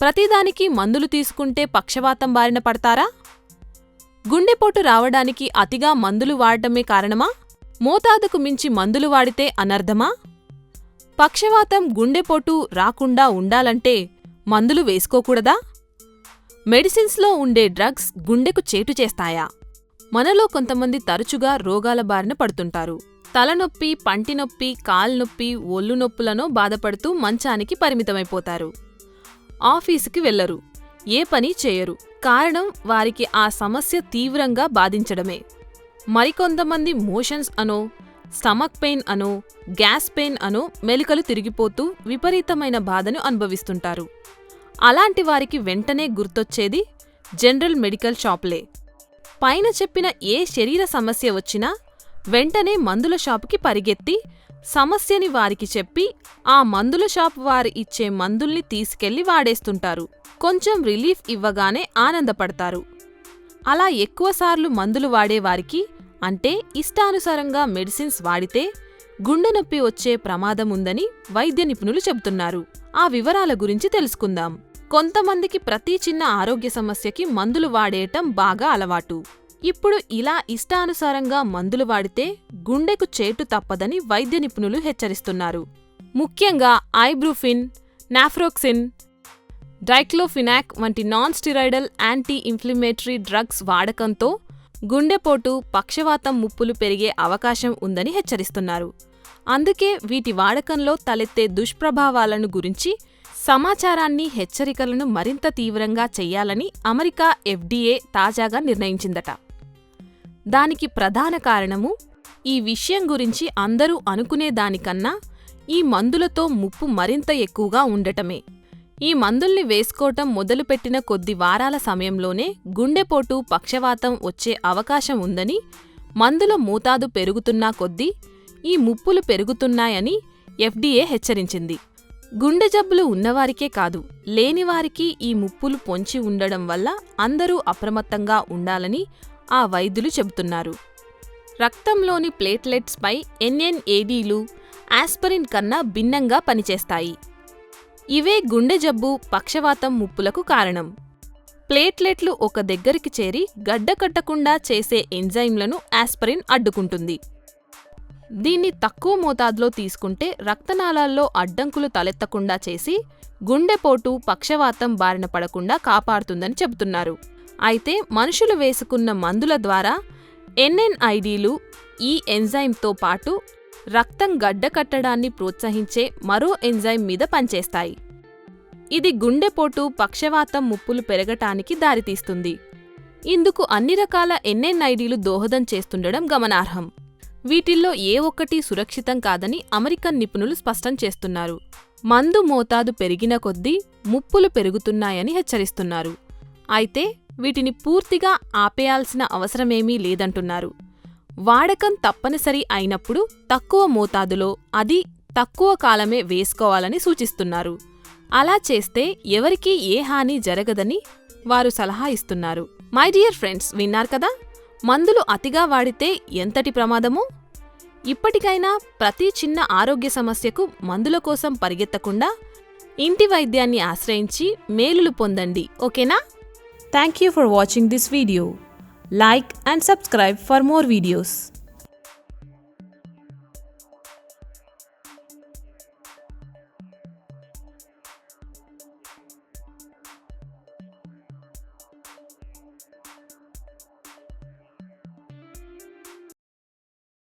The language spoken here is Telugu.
ప్రతిదానికి మందులు తీసుకుంటే పక్షవాతం బారిన పడతారా? గుండెపోటు రావడానికి అతిగా మందులు వాడటమే కారణమా? మోతాదుకు మించి మందులు వాడితే అనర్ధమా పక్షవాతం గుండెపోటు రాకుండా ఉండాలంటే మందులు వేసుకోకూడదా? మెడిసిన్స్లో ఉండే డ్రగ్స్ గుండెకు చేటు చేస్తాయా? మనలో కొంతమంది తరచుగా రోగాల బారిన పడుతుంటారు. తలనొప్పి పంటినొప్పి కాల్నొప్పి ఒళ్ళు నొప్పులను బాధపడుతూ మంచానికి పరిమితమైపోతారు. ఆఫీసుకి వెళ్ళరు ఏ పని చేయరు. కారణం వారికి ఆ సమస్య తీవ్రంగా బాధించడమే. మరికొంతమంది మోషన్స్ అనో స్టమక్ పెయిన్ అనో గ్యాస్ పెయిన్ అనో మెలికలు తిరిగిపోతూ విపరీతమైన బాధను అనుభవిస్తుంటారు. అలాంటి వారికి వెంటనే గుర్తొచ్చేది జనరల్ మెడికల్ షాప్లే. పైన చెప్పిన ఏ శరీర సమస్య వచ్చినా వెంటనే మందుల షాపుకి పరిగెత్తి సమస్యని వారికి చెప్పి ఆ మందుల షాప్ వారు ఇచ్చే మందుల్ని తీసుకెళ్ళి వాడేస్తుంటారు. కొంచెం రిలీఫ్ ఇవ్వగానే ఆనందపడతారు. అలా ఎక్కువసార్లు మందులు వాడేవారికి అంటే ఇష్టానుసారంగా మెడిసిన్స్ వాడితే గుండె నొప్పి వచ్చే ప్రమాదం ఉందని వైద్య నిపుణులు చెబుతున్నారు. ఆ వివరాల గురించి తెలుసుకుందాం. కొంతమందికి ప్రతి చిన్న ఆరోగ్య సమస్యకి మందులు వాడేయటం బాగా అలవాటు. ఇప్పుడు ఇలా ఇష్టానుసారంగా మందులు వాడితే గుండెకు చేటు తప్పదని వైద్య నిపుణులు హెచ్చరిస్తున్నారు. ముఖ్యంగా ఐబ్రూఫిన్ నాఫ్రోక్సిన్ డైక్లోఫినాక్ వంటి non steroidal anti inflammatory drugs వాడకంతో గుండెపోటు పక్షవాతం ముప్పులు పెరిగే అవకాశం ఉందని హెచ్చరిస్తున్నారు. అందుకే వీటి వాడకంలో తలెత్తే దుష్ప్రభావాలను గురించి సమాచారాన్ని హెచ్చరికలను మరింత తీవ్రంగా చెయ్యాలని అమెరికా ఎఫ్డీఏ తాజాగా నిర్ణయించిందట. దానికి ప్రధాన కారణము ఈ విషయం గురించి అందరూ అనుకునేదానికన్నా ఈ మందులతో ముప్పు మరింత ఎక్కువగా ఉండటమే. ఈ మందుల్ని వేసుకోవటం మొదలుపెట్టిన కొద్ది వారాల సమయంలోనే గుండెపోటు పక్షవాతం వచ్చే అవకాశం ఉందని మందుల మోతాదు పెరుగుతున్నా కొద్దీ ఈ ముప్పులు పెరుగుతున్నాయని ఎఫ్డీఏ హెచ్చరించింది. గుండె జబ్బులు ఉన్నవారికే కాదు లేనివారికి ఈ ముప్పులు పొంచి ఉండడం వల్ల అందరూ అప్రమత్తంగా ఉండాలని ఆ వైద్యులు చెబుతున్నారు. రక్తంలోని ప్లేట్లెట్స్పై ఎన్ఎన్ఏడీలు ఆస్పరిన్ కన్నా భిన్నంగా పనిచేస్తాయి. ఇవే గుండె జబ్బు పక్షవాతం ముప్పులకు కారణం. ప్లేట్లెట్లు ఒక దగ్గరికి చేరి గడ్డకట్టకుండా చేసే ఎంజైమ్లను ఆస్పరిన్ అడ్డుకుంటుంది. దీన్ని తక్కువ మోతాదులో తీసుకుంటే రక్తనాళాల్లో అడ్డంకులు తలెత్తకుండా చేసి గుండెపోటు పక్షవాతం బారిన పడకుండా కాపాడుతుందని చెబుతున్నారు. అయితే మనుషులు వేసుకున్న మందుల ద్వారా ఎన్ఎన్ఐడీలు ఈ ఎంజైమ్తో పాటు రక్తం గడ్డకట్టడాన్ని ప్రోత్సహించే మరో ఎంజైమ్ మీద పనిచేస్తాయి. ఇది గుండెపోటు పక్షవాతం ముప్పులు పెరగటానికి దారితీస్తుంది. ఇందుకు అన్ని రకాల ఎన్ఎన్ఐడీలు దోహదం చేస్తుండడం గమనార్హం. వీటిల్లో ఏ ఒక్కటి సురక్షితం కాదని అమెరికన్ నిపుణులు స్పష్టం చేస్తున్నారు. మందు మోతాదు పెరిగిన కొద్దీ ముప్పులు పెరుగుతున్నాయని హెచ్చరిస్తున్నారు. అయితే వీటిని పూర్తిగా ఆపేయాల్సిన అవసరమేమీ లేదంటున్నారు. వాడకం తప్పనిసరి అయినప్పుడు తక్కువ మోతాదులో అది తక్కువ కాలమే వేసుకోవాలని సూచిస్తున్నారు. అలా చేస్తే ఎవరికీ ఏ హాని జరగదని వారు సలహా ఇస్తున్నారు. మై డియర్ ఫ్రెండ్స్ విన్నారు కదా? మందులు అతిగా వాడితే ఎంతటి ప్రమాదమో? ఇప్పటికైనా ప్రతి చిన్న ఆరోగ్య సమస్యకు మందుల కోసం పరిగెత్తకుండా ఇంటి వైద్యాన్ని ఆశ్రయించి మేలులు పొందండి ఓకేనా? Thank you for watching this video. Like and subscribe for more videos.